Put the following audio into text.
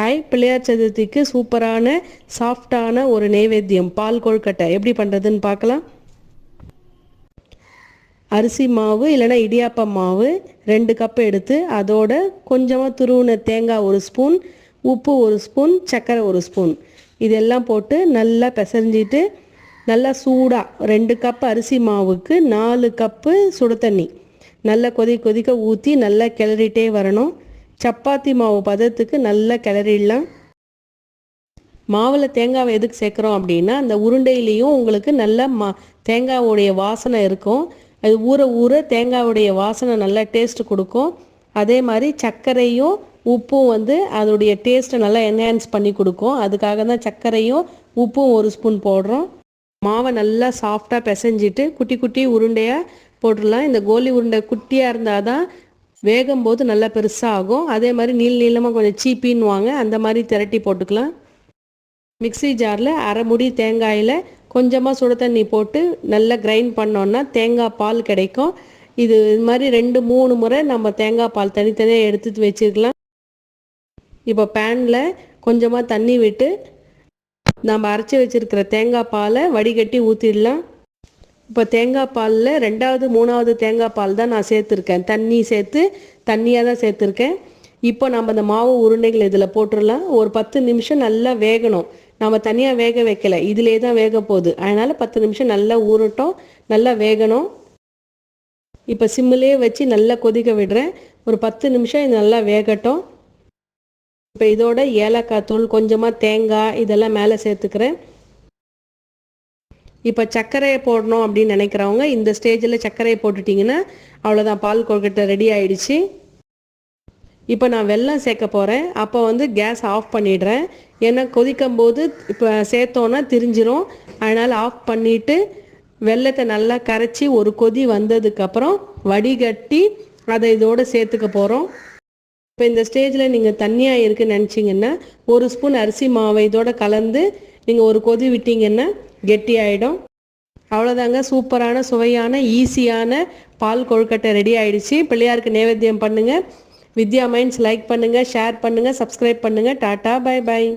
Hi Pillaiyar சதுர்த்திக்கு சூப்பரான சாஃப்டான ஒரு நெய்வேத்தியம் பால் கொழுக்கட்டை. எப்படி பண்ணுறதுன்னு பார்க்கலாம். அரிசி மாவு இல்லைன்னா இடியாப்பம் மாவு ரெண்டு கப் எடுத்து அதோட கொஞ்சமாக துருவின தேங்காய் ஒரு ஸ்பூன் உப்பு ஒரு ஸ்பூன் சர்க்கரை ஒரு ஸ்பூன் இதெல்லாம் போட்டு நல்லா பிசைஞ்சிட்டு நல்லா சூடாக ரெண்டு கப் அரிசி மாவுக்கு நாலு கப்பு சுடு தண்ணி. நல்லா கொதி கொதிக்க ஊற்றி நல்லா கிளறிட்டே வரணும். சப்பாத்தி மாவு பதத்துக்கு நல்லா கிளறிடலாம் மாவில் தேங்காவை எதுக்கு சேர்க்குறோம் அப்படின்னா அந்த உருண்டையிலையும் உங்களுக்கு நல்ல மா தேங்காவுடைய வாசனை இருக்கும். அது ஊற ஊற தேங்காவுடைய வாசனை நல்லா டேஸ்ட் கொடுக்கும். அதே மாதிரி சர்க்கரையும் உப்பும் வந்து அதோடைய டேஸ்ட்டை நல்லா என்ஹான்ஸ் பண்ணி கொடுக்கும். அதுக்காக தான் சர்க்கரையும் உப்பும் ஒரு ஸ்பூன் போடுறோம். மாவை நல்லா சாஃப்டாக பிசைஞ்சிட்டு குட்டி குட்டி உருண்டையாக போட்டுடலாம். இந்த கோலி உருண்டை குட்டியாக இருந்தால் தான் வேகும் போது நல்லா பெருசாக ஆகும். அதே மாதிரி நீள் நீளமாக கொஞ்சம் சீப்பின்னுவாங்க. அந்த மாதிரி திரட்டி போட்டுக்கலாம். மிக்ஸி ஜாரில் அரை முடி தேங்காயில் கொஞ்சமாக சுடு தண்ணி போட்டு நல்லா கிரைண்ட் பண்ணோன்னா தேங்காய் பால் கிடைக்கும். இது இது மாதிரி ரெண்டு மூணு முறை நம்ம தேங்காய் பால் தனித்தனியாக எடுத்து வச்சுக்கலாம் இப்போ பேனில் கொஞ்சமாக தண்ணி விட்டு நம்ம அரைச்சி வச்சுருக்கிற தேங்காய் பாலை வடிகட்டி ஊற்றிடலாம் இப்போ தேங்காய் பாலில் ரெண்டாவது மூணாவது தேங்காய் பால் தான் நான் சேர்த்துருக்கேன். தண்ணி சேர்த்து தண்ணியாக தான் சேர்த்துருக்கேன். இப்போ நம்ம அந்த மாவு உருண்டைகள் இதில் போட்டுடலாம். ஒரு பத்து நிமிஷம் நல்லா வேகணும். நம்ம தனியாக வேக வைக்கல. இதிலே தான் வேக போகுது. அதனால் பத்து நிமிஷம் நல்லா ஊறட்டும். நல்லா வேகணும். இப்போ சிம்மிலே வச்சு நல்லா கொதிக்க விடுறேன். ஒரு பத்து நிமிஷம் இது நல்லா வேகட்டும். இப்போ இதோட ஏலக்காய் தூள் கொஞ்சமாக தேங்காய் இதெல்லாம் மேலே சேர்த்துக்கிறேன். இப்போ சர்க்கரையை போடணும் அப்படின்னு நினைக்கிறவங்க இந்த ஸ்டேஜில் சர்க்கரையை போட்டுட்டிங்கன்னா அவ்வளோதான் பால் கொழுக்கட்டை ரெடி ஆயிடுச்சு. இப்போ நான் வெல்லம் சேர்க்க போகிறேன் அப்போ வந்து கேஸ் ஆஃப் பண்ணிடுறேன். ஏன்னா கொதிக்கும் போது இப்போ சேர்த்தோன்னா திரிஞ்சிரும். அதனால் ஆஃப் பண்ணிவிட்டு வெள்ளத்தை நல்லா கரைச்சி ஒரு கொதி வந்ததுக்கப்புறம் வடிகட்டி அதை இதோடு சேர்த்துக்க போகிறோம் இப்போ இந்த ஸ்டேஜில் நீங்கள் தண்ணியாக இருக்குன்னு நினச்சிங்கன்னா ஒரு ஸ்பூன் அரிசி மாவை இதோட கலந்து நீங்கள் ஒரு கொதி விட்டிங்கன்னா கெட்டி ஆகிடும் அவ்வளோதாங்க சூப்பரான சுவையான ஈஸியான பால் கொழுக்கட்டை ரெடி ஆயிடுச்சு. பிள்ளையாருக்கு நைவேத்தியம் பண்ணுங்கள் வித்யா மைண்ட்ஸ் லைக் பண்ணுங்கள் ஷேர் பண்ணுங்கள் சப்ஸ்கிரைப் பண்ணுங்கள் டாட்டா பை பை